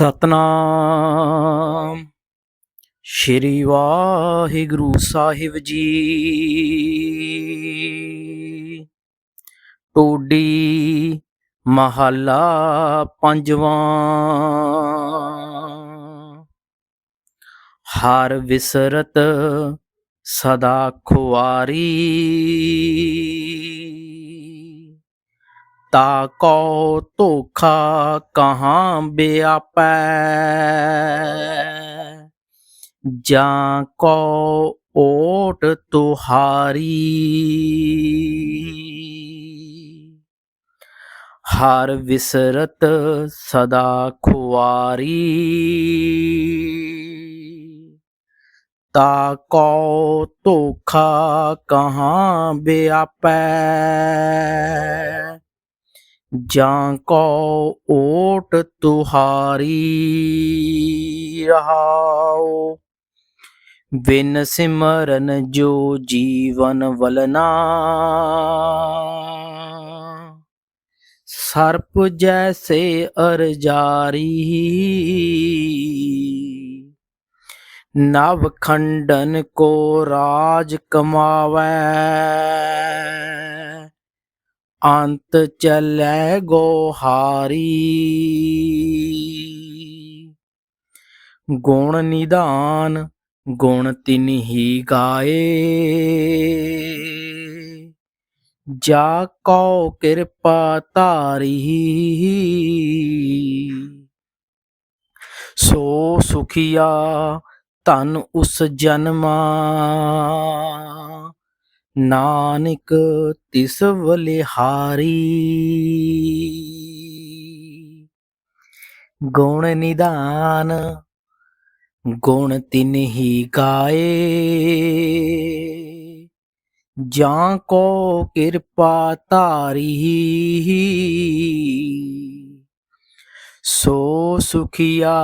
ਸਤਨਾਮ। ਸ਼੍ਰੀ ਵਾਹਿਗੁਰੂ ਸਾਹਿਬ ਜੀ। ਟੋਡੀ ਮਹੱਲਾ ਪੰਜਵਾਂ। ਹਰ ਵਿਸਰਤ ਸਦਾ ਖੁਆਰੀ। ਤਾ ਕੋ ਧੋਖਾ ਕਹਾਂ ਬਿਆਪੈ ਜਾਂ ਕੋ ਓਟ ਤੁਹਾਰੀ ਹਰ ਵਿਸਰਤ ਸਦਾ ਖੁਆਰੀ ਤਾ ਕੋ ਧੋਖਾ ਕਹਾਂ ਬਿਆਪੈ ਜਾਂ ਕੋ ਓਟ ਤੁਹਾਰੀ ਰਹਾਓ। ਬਿਨ ਸਿਮਰਨ ਜੋ ਜੀਵਨ ਵਲਨਾ ਸਰਪ ਜੈਸੇ ਅਰਜਾਰੀ। ਨਵ ਖੰਡਨ ਕੋ ਰਾਜ ਕਮਾਵੈ। ਅੰਤ ਚਲੈ ਗੋਹਾਰੀ। ਗੁਣ ਨਿਧਾਨ, ਗੁਣ ਤਿਨ ਹੀ ਗਾਏ। ਜਾ ਕਉ ਕਿਰਪਾ ਧਾਰੀ। ਸੋ ਸੁਖੀਆ ਧਨ ਉਸ ਜਨਮਾ। ਨਾਨਕ ਤਿਸ ਬਲਿਹਾਰੀ ਗੁਣ ਨਿਦਾਨ, ਗੁਣ ਤਿਨਹੀ ਗਾਏ। ਜਾਂ ਕੋ ਕਿਰਪਾ ਧਾਰੀ ਸੋ ਸੁਖੀਆ,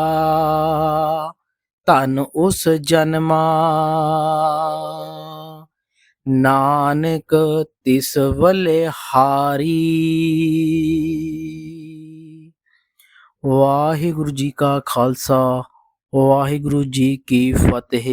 ਧਨ ਉਸ ਜਨਮਾ। ਨਾਨਕ ਤਿਸ ਬਲਿਹਾਰੀ ਵਾਹਿਗੁਰੂ ਜੀ ਕਾ ਖਾਲਸਾ ਵਾਹਿਗੁਰੂ ਜੀ ਕੀ ਫਤਿਹ।